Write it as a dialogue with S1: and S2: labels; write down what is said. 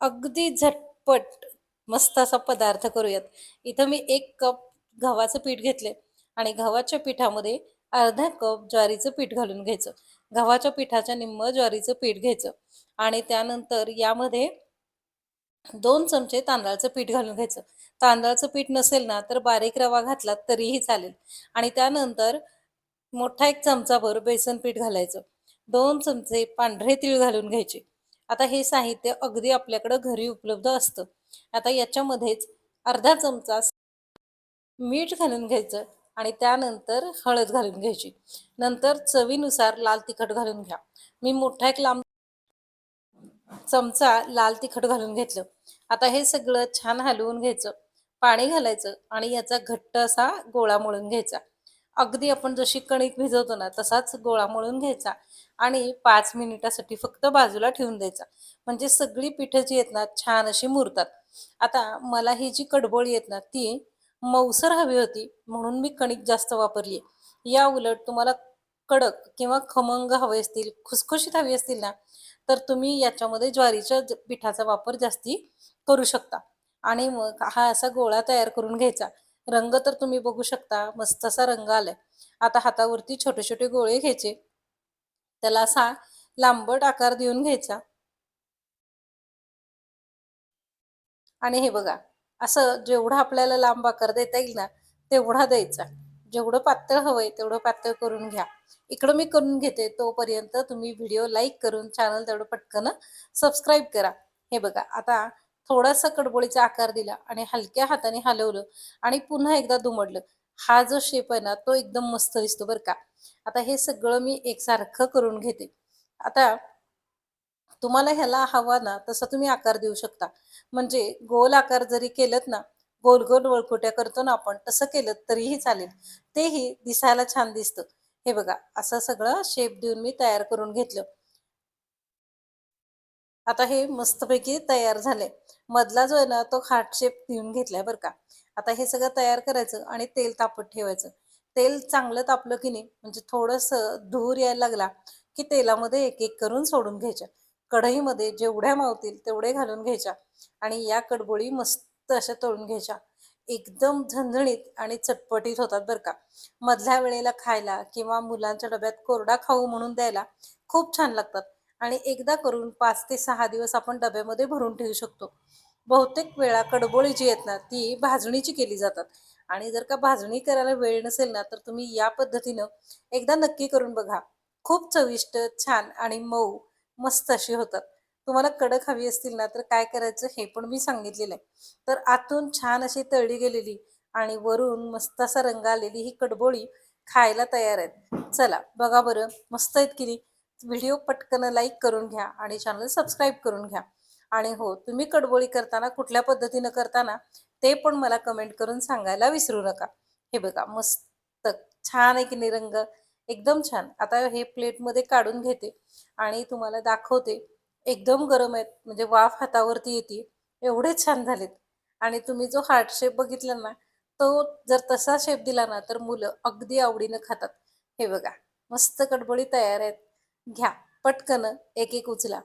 S1: अगदी झटपट मस्त असा पदार्थ करूयात. इथं मी एक कप गव्हाचं पीठ घेतले आणि गव्हाच्या पिठामध्ये अर्धा कप ज्वारीचं पीठ घालून घ्यायचं. गव्हाच्या पिठाच्या निम्म ज्वारीचं पीठ घ्यायचं आणि त्यानंतर यामध्ये दोन चमचे तांदळाचं पीठ घालून घ्यायचं. तांदळाचं पीठ नसेल ना, तर बारीक रवा घातला तरीही चालेल आणि त्यानंतर मोठा एक चमचाभर बेसन पीठ घालायचं. दोन चमचे पांढरे तीळ घालून घ्यायचे. आता हे साहित्य अगदी आपल्याकडं घरी उपलब्ध असतं. आता याच्यामध्येच अर्धा चमचा मीठ घालून घ्यायचं आणि त्यानंतर हळद घालून घ्यायची. नंतर चवीनुसार लाल तिखट घालून घ्या. मी मोठा एक लांब चमचा लाल तिखट घालून घेतलं. आता हे सगळं छान हलवून घ्यायचं. पाणी घालायचं आणि याचा घट्ट असा गोळा मळून घ्यायचा. अगदी आपण जशी कणिक भिजवतो ना, तसाच गोळा मळून घ्यायचा आणि पाच मिनिटासाठी फक्त बाजूला ठेवून द्यायचा. म्हणजे सगळी पिठं जी आहेत ना, छान अशी मुरतात. आता मला ही जी कडबोळी आहेत ना, ती मऊसर हवी होती म्हणून मी कणिक जास्त वापरली आहे. या उलट तुम्हाला कडक किंवा खमंग हवे असतील, खुसखुशीत हवी असतील ना, तर तुम्ही याच्यामध्ये ज्वारीच्या ज पिठाचा वापर जास्ती करू शकता. आणि मग हा असा गोळा तयार करून घ्यायचा. रंग तर तुम्ही बघू शकता मस्त असा रंग आलाय. आता हातावरती छोटे-छोटे गोळे घ्यायचे. त्याला असा लांबट आकार देऊन घ्यायचा. आणि हे बघा, असं जेवढा आपल्याला लांब आकार देता येईल ना, तेवढा द्यायचा. जेवढं पातळ हवंय तेवढं पातळ करून घ्या. इकडं मी करून घेते तोपर्यंत तुम्ही व्हिडिओ लाईक करून चॅनल तेवढं पटकन सबस्क्राईब करा. हे बघा, आता थोडासा कडबोळीचा आकार दिला आणि हलक्या हाताने हलवलं आणि पुन्हा एकदा दुमडलं. हा जो शेप आहे ना, तो एकदम मस्त दिसतो बरं का. आता हे सगळं मी एकसारखं करून घेते. आता तुम्हाला ह्याला हवा ना, तसा तुम्ही आकार देऊ शकता. म्हणजे गोल आकार जरी केलत ना, गोल-गोल वळकोट्या करतो ना आपण, तसं केलं तरीही चालेल. तेही दिसायला छान दिसतं. हे बघा, असं सगळं शेप देऊन मी तयार करून घेतलं. आता हे मस्तपैकी तयार झाले मधला जो आहे ना, तो हार्ट शेप देऊन घेतलाय बरं का. आता हे सगळं तयार करायचं आणि तेल तापत ठेवायचं. तेल चांगलं तापलं की नाही, म्हणजे थोडंसं धूर यायला लागला, की तेलामध्ये एक-एक करून सोडून घ्यायच्या. कढईमध्ये जेवढ्या मावतील तेवढे घालून घ्यायच्या आणि या कडबोळी मस्त अशा तळून घ्यायच्या. एकदम झणझणीत आणि चटपटीत होतात बरं का. मधल्या वेळेला खायला किंवा मुलांच्या डब्यात कोरडा खाऊ म्हणून द्यायला खूप छान लागतात आणि एकदा करून पाच ते सहा दिवस आपण डब्यामध्ये भरून ठेवू शकतो. बहुतेक वेळा कडबोळी जी आहेत ना, ती भाजणीची केली जातात आणि जर का भाजणी करायला वेळ नसेल ना, तर तुम्ही या पद्धतीनं एकदा नक्की करून बघा. खूप चविष्ट, छान आणि मऊ मस्त अशी होतात. तुम्हाला कडक हवी असतील ना, तर काय करायचं हे पण मी सांगितलेलं आहे. तर आतून छान अशी तळली गेलेली आणि वरून मस्त असा रंग आलेली ही कडबोळी खायला तयार आहेत. चला बघा बरं, मस्त आहेत की नाही? व्हिडिओ पटकन लाईक करून घ्या आणि चॅनल सबस्क्राईब करून घ्या. आणि हो, तुम्ही कडबोळी करताना कुठल्या पद्धतीनं करताना ते पण मला कमेंट करून सांगायला विसरू नका. हे बघा, मस्त छान आहे की निरंग एकदम छान. आता हे प्लेटमध्ये काढून घेते आणि तुम्हाला दाखवते. एकदम गरम आहेत, म्हणजे वाफ हातावरती येते. एवढे छान झालेत आणि तुम्ही जो हार्ट शेप बघितला ना, तो जर तसा शेप दिला ना, तर मुलं अगदी आवडीनं खातात. हे बघा, मस्त कडबोळी तयार आहेत. घ्या, पटकन एक-एक उचला.